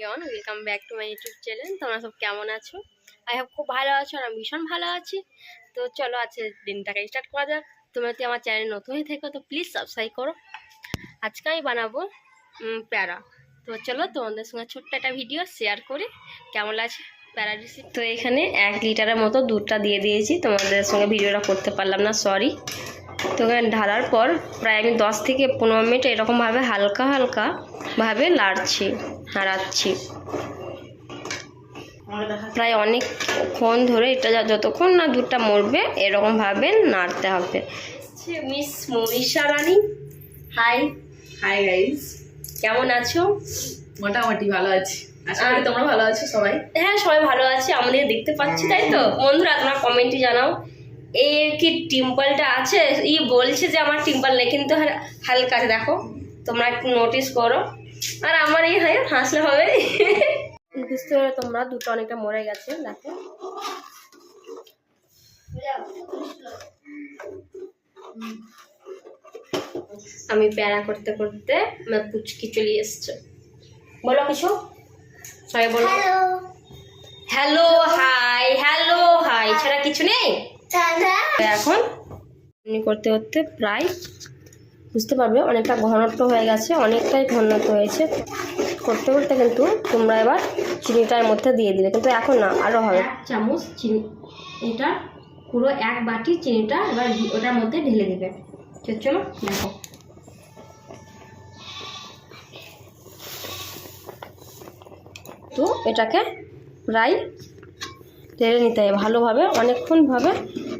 ইয়ন welcome back to my YouTube channel তোমরা সব কেমন আছো? আই হোপ খুব ভালো আছো আর আমি ভীষণ ভালো আছি। তো চলো আজকে দিনটাকে স্টার্ট করা যাক। তোমরা যদি আমার চ্যানেল নতুন হয়ে থাকো, তো প্লিজ সাবস্ক্রাইব করো। আজকে আমি বানাবো প্যারা। তো চলো তোমাদের সঙ্গে ছোট্ট একটা ভিডিও শেয়ার করি। কেমন লাগছে প্যারা রেসিপি তো এখানে এক লিটারের মতো দুধটা দিয়ে দিয়েছি। তোমাদের সঙ্গে ভিডিওটা করতে পারলাম না সরি তো ঢালার পর প্রায় আমি দশ থেকে পনেরো মিনিট এরকমভাবে হালকা হালকা ভাবে লাড়ছি নাড়াচ্ছি। প্রায় অনেকক্ষণ ধরে এটা যা- যতক্ষণ না দুধটা মরবে এরকমভাবে নাড়তে হবে। Miss Manisha Rani. Hi. Hi guys. কেমন আছো? মোটামুটি ভালো আছি। আশা করি তোমরা ভালো আছো সবাই। হ্যাঁ সবাই ভালো আছে। আমাদের দেখতে পাচ্ছি তাই তো? বন্ধুরা তোমরা কমেন্টে জানাও। এই কি টিম্পলটা আছে? ই বলছে যে আমার টিম্পল নেই কিন্তু হালকা আছে। দেখো তোমরা একটু নোটিস করো। আর আমার এই হয় হাসলে হবে। বুঝতে পারো তোমরা? দুটো অনেকটা মরে গেছে দেখো। আমি প্যারা করতে করতে আমার পুচকি চলে এসছে। বলো কিছু? সবাই বলো। হ্যালো হাই হ্যালো হাই ছাড়া কিছু নেই? এখন এমনি করতে করতে প্রায় বুঝতে পারবে অনেকটা ঘনত্ব হয়ে গেছে অনেকটাই ঘনত্ব হয়েছে। করতে করতে কিন্তু তোমরা এবার চিনিটার মধ্যে দিয়ে দিলে কিন্তু এখন না আরও হবে। এক চামচ চিনি এটা পুরো এক বাটি চিনিটা এবার ওটার মধ্যে ঢেলে দেবে। চলো দেখো। তো এটাকে প্রায় টেনে নিতে হবে ভালোভাবে অনেকক্ষণভাবে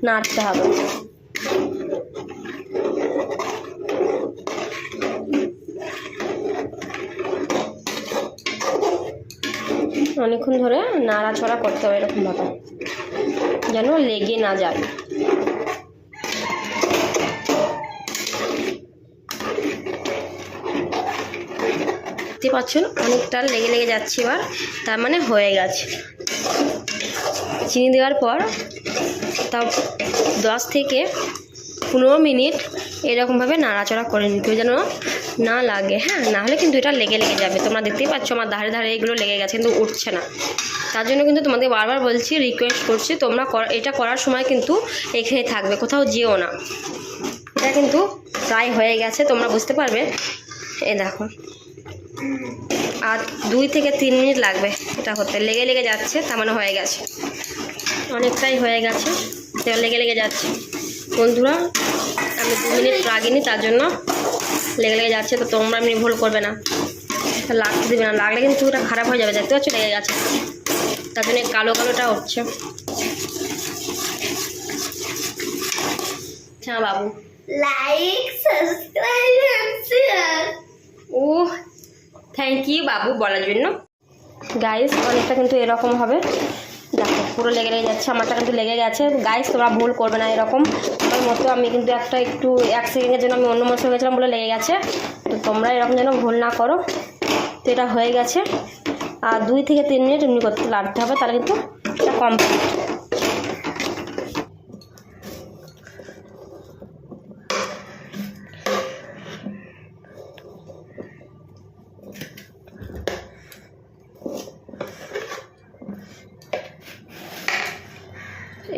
নাড়তে হবে। অনেকক্ষণ ধরে নাড়াচড়া করতে হবে এরকমভাবে, যেন লেগে না যায়। দেখতে পাচ্ছেন, অনেকটা লেগে লেগে যাচ্ছে এবার, তার মানে হয়ে গেছে। চিনি দেওয়ার পর, তাও দশ থেকে পনেরো মিনিট এরকমভাবে নাড়াচড়া করে নিতে যেন না লাগে। হ্যাঁ না হলে কিন্তু এটা লেগে লেগে যাবে। তোমরা দেখতেই পাচ্ছ আমার ধারে ধারে এগুলো লেগে গেছে, কিন্তু উঠছে না। তার জন্য কিন্তু তোমাদের বারবার বলছি রিকোয়েস্ট করছি, তোমরা এটা করার সময় কিন্তু এখানে থাকবে, কোথাও যেও না। এটা কিন্তু প্রায় হয়ে গেছে, তোমরা বুঝতে পারবে। এ দেখো। আর দুই থেকে তিন মিনিট লাগবে এটা হতে লেগে লেগে যাচ্ছে তার মানে হয়ে গেছে। অনেকটাই হয়ে গেছে। এবার লেগে লেগে যাচ্ছে। বন্ধুরা আমি দু মিনিট লাগিনি তার জন্য লেগে লেগে যাচ্ছে। তো তোমরা এমনি ভুল করবে না। লাগতে দেবে না। লাগলে কিন্তু ওটা খারাপ হয়ে যাবে দেখতে পাচ্ছ? লেগে গেছে। তার জন্য কালো কালোটা হচ্ছে। হ্যাঁ বাবু। And share. ও থ্যাংক ইউ বাবু, বলার জন্য। গাইস অনেকটা কিন্তু এরকম হবে। দেখো, পুরো লেগে লেগে যাচ্ছে, আমারটা কিন্তু লেগে গেছে। গাইস তোমরা ভুল করবে না এরকম। আমার মতো আমি কিন্তু একটা একটু, এক সেকেন্ডের জন্য আমি অন্য মশলা গেছিলাম বলে লেগে গেছে। তো তোমরা এরকম যেন ভুল না করো। তো এটা হয়ে গেছে। আর দুই থেকে তিন মিনিট এমনি করতে লাগতে হবে, তাহলে কিন্তু এটা কমপ্লিট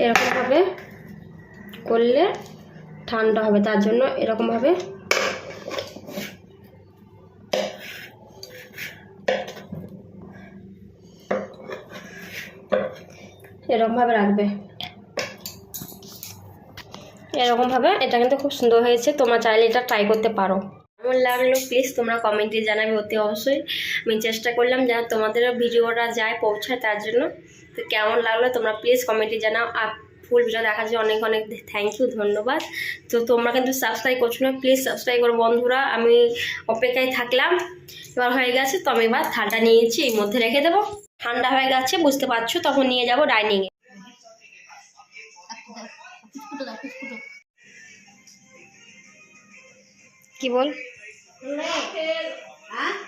এরকমভাবে করলে ঠান্ডা হবে, তার জন্য এরকমভাবে এরকমভাবে রাখবে। এরকমভাবে, এটা কিন্তু খুব সুন্দর হয়েছে, তোমরা চাইলে এটা ট্রাই করতে পারো। কেমন লাগল? প্লিজ তোমরা কমেন্টে জানাবে অতি অবশ্যই। আমি চেষ্টা করলাম যেন তোমাদেরও ভিডিওটা যায় পৌঁছায় তার জন্য। তো কেমন লাগল তোমরা প্লিজ কমেন্টে জানাও। আর ফুল ভিডিও দেখার জন্য অনেক অনেক থ্যাংক ইউ ধন্যবাদ। তো তোমরা কিন্তু সাবস্ক্রাইব করছ না প্লিজ সাবস্ক্রাইব করো বন্ধুরা। আমি অপেক্ষায় থাকলাম। এবার হয়ে গেছে তো আমি এবার থালটা নিয়েছি এই মধ্যে রেখে দেবো। ঠান্ডা হয়ে গেছে বুঝতে পারছ? তখন নিয়ে যাব ডাইনিংয়ে কি বল? 对，啊。